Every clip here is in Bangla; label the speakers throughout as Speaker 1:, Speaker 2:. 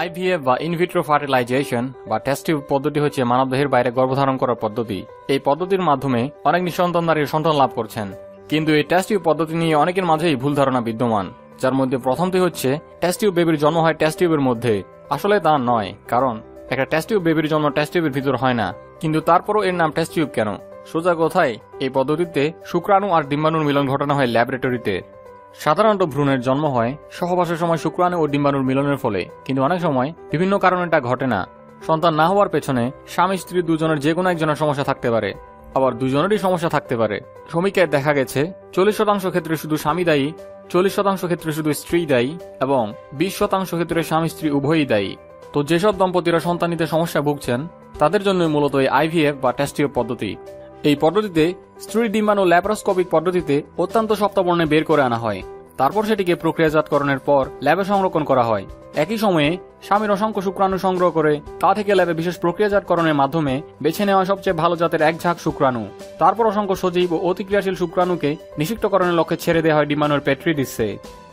Speaker 1: আইভিএফ বা ইনভিট্রো ফার্টিলাইজেশন বা টেস্ট পদ্ধতি হচ্ছে মানবদেহের বাইরে গর্ভধারণ করার পদ্ধতি। এই পদ্ধতির মাধ্যমে অনেক নিঃসন্তান নারীর সন্তান লাভ করছেন। কিন্তু এই টেস্ট টিউব পদ্ধতি নিয়ে অনেকের মাঝেই ভুল ধারণা বিদ্যমান। যার মধ্যে প্রথমটি হচ্ছে টেস্ট টিউব বেবির জন্ম হয় টেস্ট টিউবের মধ্যে। আসলে তা নয়, কারণ একটা টেস্ট টিউব বেবির জন্ম টেস্ট টিউবের ভিতর হয় না। কিন্তু তারপরও এর নাম টেস্ট টিউব কেন? সোজা কথায়, এই পদ্ধতিতে শুক্রাণু আর ডিম্বাণুর মিলন ঘটানো হয় ল্যাবরেটরিতে সাধারণত ভ্রূণের জন্ম হয় সহবাসের সময় শুক্রাণু ও ডিম্বাণুর মিলনের ফলে। কিন্তু অনেক সময় বিভিন্ন কারণে এটা ঘটে না। সন্তান না হওয়ার পেছনে স্বামী, স্ত্রী দুজনের যে কোনো একজনের সমস্যা থাকতে পারে। আবার দুজনেরই সমস্যা থাকতে পারে। সমীক্ষায় দেখা গেছে, চল্লিশ শতাংশ ক্ষেত্রে শুধু স্বামী দায়ী, চল্লিশ শতাংশ ক্ষেত্রে শুধু স্ত্রী দায়ী এবং বিশ শতাংশ ক্ষেত্রে স্বামী, স্ত্রী উভয়ই দায়ী। তো যেসব দম্পতিরা সন্তান নিতে সমস্যা ভুগছেন, তাদের জন্য মূলত এই আইভিএফ বা টেস্টিও পদ্ধতি। এই পদ্ধতিতে স্ত্রী ডিম্বাণু ল্যাপারোস্কোপিক পদ্ধতিতে অত্যন্ত সপ্তাবর্ণে বের করে আনা হয়। তারপর সেটিকে প্রক্রিয়াজাতকরণের পর ল্যাবে সংরক্ষণ করা হয়। একই সময়ে স্বামীর অসংখ্য শুক্রাণু সংগ্রহ করে তা থেকে ল্যাবে বিশেষ প্রক্রিয়াজাতকরণের মাধ্যমে বেছে নেওয়া সবচেয়ে ভালো জাতের এক ঝাঁক শুক্রাণু। তারপর অসংখ্য সজীব ও অতিক্রিয়াশীল শুক্রাণুকে নিষিক্তকরণের লক্ষ্যে ছেড়ে দেওয়া হয় ডিম্বাণুর পেট্রি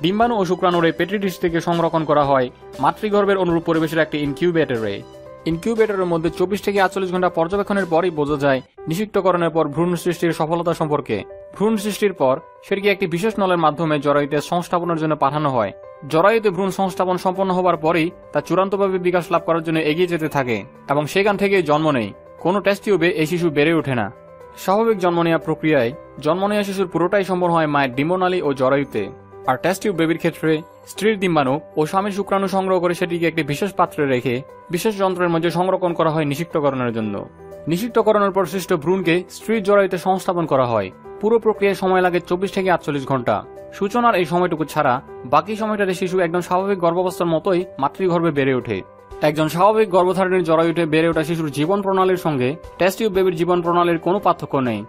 Speaker 1: ডিম্বাণু ও শুক্রাণুর এই পেট্রি থেকে সংরক্ষণ করা হয় মাতৃগর্ভের অনুরূপ পরিবেশের একটি ইনকিউবেটরে। ইনকিউবেটরের মধ্যে চব্বিশ থেকে আটচল্লিশ ঘণ্টা পর্যবেক্ষণের পরই বোঝা যায় নিষিক্তকরণের পর ভ্রূণ সৃষ্টির সফলতা সম্পর্কে। ভ্রূণ সৃষ্টির পর সেটিকে একটি বিশেষ নলের মাধ্যমে জরায়ুতে সংস্থাপনের জন্য পাঠানো হয়। জরায়ুতে ভ্রূণ সংস্থাপন সম্পন্ন হবার পরেই তা চূড়ান্তভাবে বিকাশ লাভ করার জন্য এগিয়ে যেতে থাকে এবং সেখান থেকেই জন্ম নেই কোনো টেস্ট টিউবে এই শিশু বেড়ে ওঠে না। স্বাভাবিক জন্ম নেওয়া প্রক্রিয়ায় জন্ম নেওয়া শিশুর পুরোটাই সম্পন্ন হয় মায়ের ডিম্বনালী ও জরায়ুতে। আর টেস্ট টিউব বেবির ক্ষেত্রে স্ত্রীর ডিম্বাণু ও স্বামীর শুক্রাণু সংগ্রহ করে সেটিকে একটি বিশেষ পাত্রে রেখে বিশেষ যন্ত্রের মধ্যে সংরক্ষণ করা হয় নিষিক্তকরণের জন্য। নিষিক্তকরণের পর সৃষ্ট ভ্রূণকে স্ত্রীর জরায়ুতে সংস্থাপন করা হয়। পুরো প্রক্রিয়ায় সময় লাগে চব্বিশ থেকে আটচল্লিশ ঘণ্টা। সূচনার এই সময়টুকু ছাড়া বাকি সময়টাতে শিশু একদম স্বাভাবিক গর্ভাবস্থার মতোই মাতৃগর্ভে বেড়ে ওঠে। একজন স্বাভাবিক গর্ভধারণের জরায়ুতে বেড়ে ওঠা শিশুর জীবন প্রণালীর সঙ্গে টেস্ট টিউব বেবির জীবন প্রণালীর কোনো পার্থক্য নেই।